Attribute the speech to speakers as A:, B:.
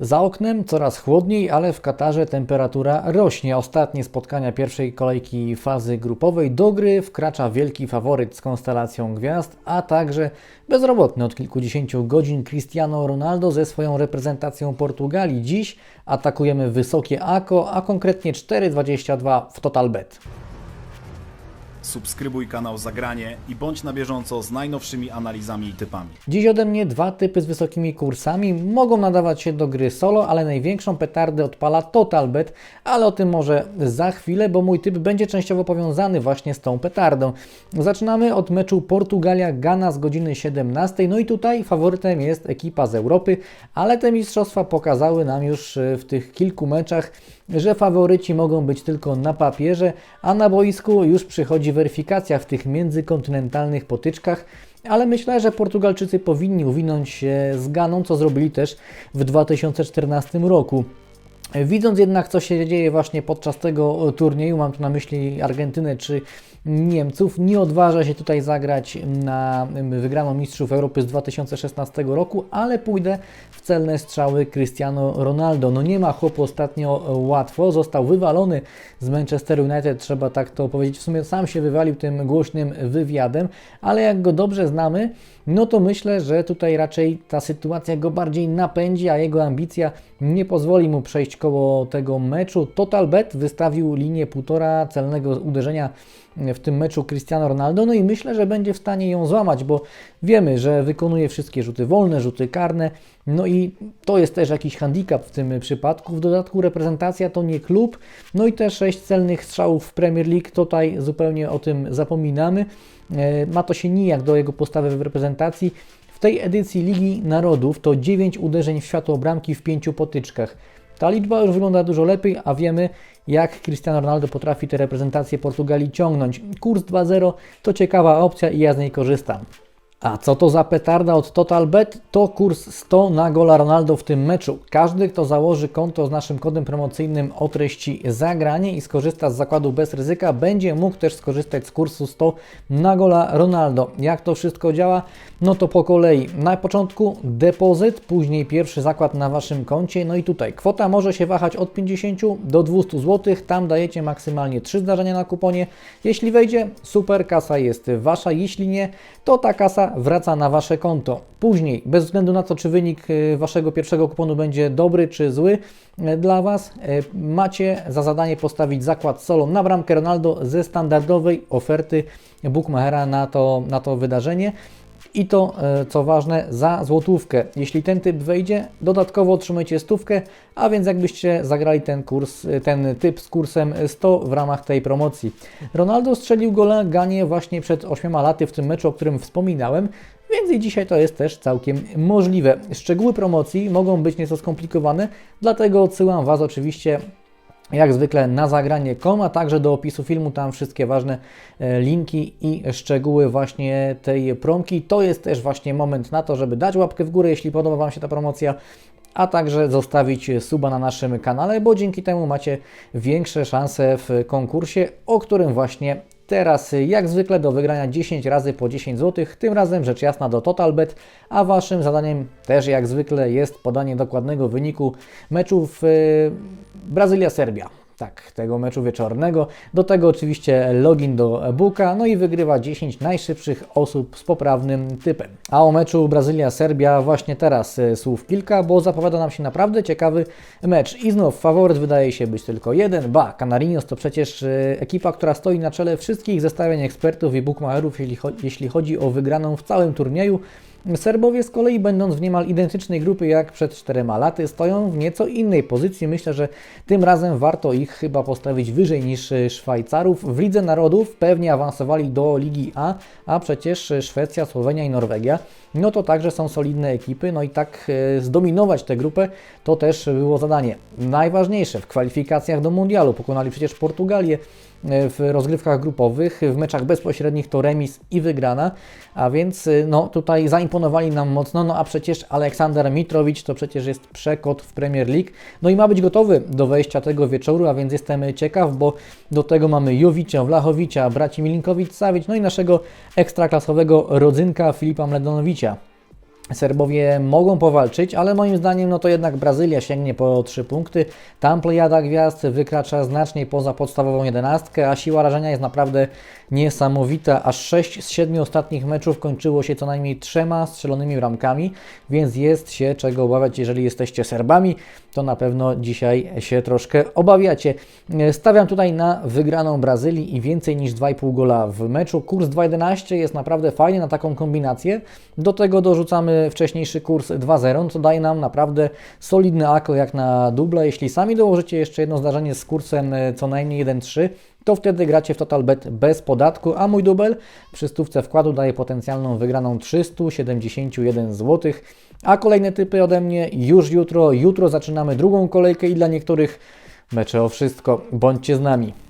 A: Za oknem coraz chłodniej, ale w Katarze temperatura rośnie. Ostatnie spotkania pierwszej kolejki fazy grupowej do gry wkracza wielki faworyt z konstelacją gwiazd, a także bezrobotny od kilkudziesięciu godzin Cristiano Ronaldo ze swoją reprezentacją Portugalii. Dziś atakujemy wysokie AKO, a konkretnie 4,22 w Totalbet.
B: Subskrybuj kanał Zagranie i bądź na bieżąco z najnowszymi analizami i typami.
A: Dziś ode mnie dwa typy z wysokimi kursami. Mogą nadawać się do gry solo, ale największą petardę odpala Totalbet, ale o tym może za chwilę, bo mój typ będzie częściowo powiązany właśnie z tą petardą. Zaczynamy od meczu Portugalia-Ghana z godziny 17. No i tutaj faworytem jest ekipa z Europy, ale te mistrzostwa pokazały nam już e, w tych kilku meczach, że faworyci mogą być tylko na papierze, a na boisku już przychodzi weryfikacja w tych międzykontynentalnych potyczkach. Ale myślę, że Portugalczycy powinni uwinąć się z Ganą, co zrobili też w 2014 roku. Widząc jednak, co się dzieje właśnie podczas tego turnieju, mam tu na myśli Argentynę czy Niemców, nie odważa się tutaj zagrać na wygraną Mistrzów Europy z 2016 roku, ale pójdę w celne strzały Cristiano Ronaldo. No nie ma chłopu ostatnio łatwo, został wywalony z Manchester United, trzeba tak to powiedzieć. W sumie sam się wywalił tym głośnym wywiadem, ale jak go dobrze znamy, no to myślę, że tutaj raczej ta sytuacja go bardziej napędzi, a jego ambicja nie pozwoli mu przejść koło tego meczu. Total Bet wystawił linię półtora celnego uderzenia w tym meczu Cristiano Ronaldo, no i myślę, że będzie w stanie ją złamać, bo wiemy, że wykonuje wszystkie rzuty wolne, rzuty karne, no i to jest też jakiś handicap w tym przypadku. W dodatku reprezentacja to nie klub, no i te sześć celnych strzałów w Premier League, tutaj zupełnie o tym zapominamy. E, ma to się nijak do jego postawy w reprezentacji. W tej edycji Ligi Narodów to 9 uderzeń w światło bramki w pięciu potyczkach. Ta liczba już wygląda dużo lepiej, a wiemy jak Cristiano Ronaldo potrafi te reprezentacje Portugalii ciągnąć. Kurs 2.0 to ciekawa opcja i ja z niej korzystam. A co to za petarda od TotalBet? To kurs 100 na gola Ronaldo w tym meczu. Każdy, kto założy konto z naszym kodem promocyjnym o treści zagranie i skorzysta z zakładu bez ryzyka, będzie mógł też skorzystać z kursu 100 na gola Ronaldo. Jak to wszystko działa? No to po kolei. Na początku depozyt, później pierwszy zakład na Waszym koncie. No i tutaj kwota może się wahać od 50 do 200 zł. Tam dajecie maksymalnie 3 zdarzenia na kuponie. Jeśli wejdzie, super, kasa jest Wasza. Jeśli nie, to ta kasa wraca na Wasze konto. Później, bez względu na to, czy wynik y, Waszego pierwszego kuponu będzie dobry czy zły y, dla Was, y, macie za zadanie postawić zakład solo na bramkę Ronaldo ze standardowej oferty Bookmachera na to, na to wydarzenie. I to, co ważne, za złotówkę. Jeśli ten typ wejdzie, dodatkowo otrzymujecie stówkę, a więc jakbyście zagrali ten kurs, ten typ z kursem 100 w ramach tej promocji. Ronaldo strzelił gola Ganie właśnie przed 8 laty w tym meczu, o którym wspominałem, więc i dzisiaj to jest też całkiem możliwe. Szczegóły promocji mogą być nieco skomplikowane, dlatego odsyłam Was oczywiście jak zwykle na zagranie.com, a także do opisu filmu, tam wszystkie ważne e, linki i szczegóły właśnie tej promki. To jest też właśnie moment na to, żeby dać łapkę w górę, jeśli podoba Wam się ta promocja, a także zostawić suba na naszym kanale, bo dzięki temu macie większe szanse w konkursie, o którym właśnie Teraz jak zwykle do wygrania 10 razy po 10 zł, tym razem rzecz jasna do TotalBet, a Waszym zadaniem też jak zwykle jest podanie dokładnego wyniku meczów yy, Brazylia-Serbia tak, tego meczu wieczornego. Do tego oczywiście login do e-booka, no i wygrywa 10 najszybszych osób z poprawnym typem. A o meczu Brazylia-Serbia właśnie teraz e, słów kilka, bo zapowiada nam się naprawdę ciekawy mecz. I znów faworyt wydaje się być tylko jeden, ba, Canarinos to przecież e, ekipa, która stoi na czele wszystkich zestawień ekspertów i bookmacherów, jeśli chodzi o wygraną w całym turnieju. Serbowie z kolei, będąc w niemal identycznej grupie jak przed czterema laty, stoją w nieco innej pozycji. Myślę, że tym razem warto ich chyba postawić wyżej niż Szwajcarów. W Lidze Narodów pewnie awansowali do Ligi A, a przecież Szwecja, Słowenia i Norwegia, no to także są solidne ekipy, no i tak e, zdominować tę grupę to też było zadanie. Najważniejsze w kwalifikacjach do Mundialu pokonali przecież Portugalię, E, w rozgrywkach grupowych, w meczach bezpośrednich to remis i wygrana, a więc e, no, tutaj zaimponowali nam mocno, no a przecież Aleksander Mitrowicz to przecież jest przekot w Premier League, no i ma być gotowy do wejścia tego wieczoru, a więc jestem ciekaw, bo do tego mamy Jowicza, Wlachowicza, braci Milinkowicz-Sawić, no i naszego ekstraklasowego rodzynka Filipa Mledonowicza. Serbowie mogą powalczyć, ale moim zdaniem no to jednak Brazylia sięgnie po 3 punkty. Tam plejada gwiazd wykracza znacznie poza podstawową jedenastkę, a siła rażenia jest naprawdę niesamowita. Aż 6 z 7 ostatnich meczów kończyło się co najmniej trzema strzelonymi bramkami, więc jest się czego obawiać, jeżeli jesteście Serbami, to na pewno dzisiaj się troszkę obawiacie. Stawiam tutaj na wygraną Brazylii i więcej niż 2,5 gola w meczu. Kurs 2,11 jest naprawdę fajny na taką kombinację. Do tego dorzucamy wcześniejszy kurs 2,0, co daje nam naprawdę solidny ako jak na duble. Jeśli sami dołożycie jeszcze jedno zdarzenie z kursem e, co najmniej 1,3, to wtedy gracie w TotalBet bez podatku, a mój dubel przy stówce wkładu daje potencjalną wygraną 371 zł. A kolejne typy ode mnie już jutro. Jutro zaczynamy drugą kolejkę i dla niektórych mecze o wszystko. Bądźcie z nami.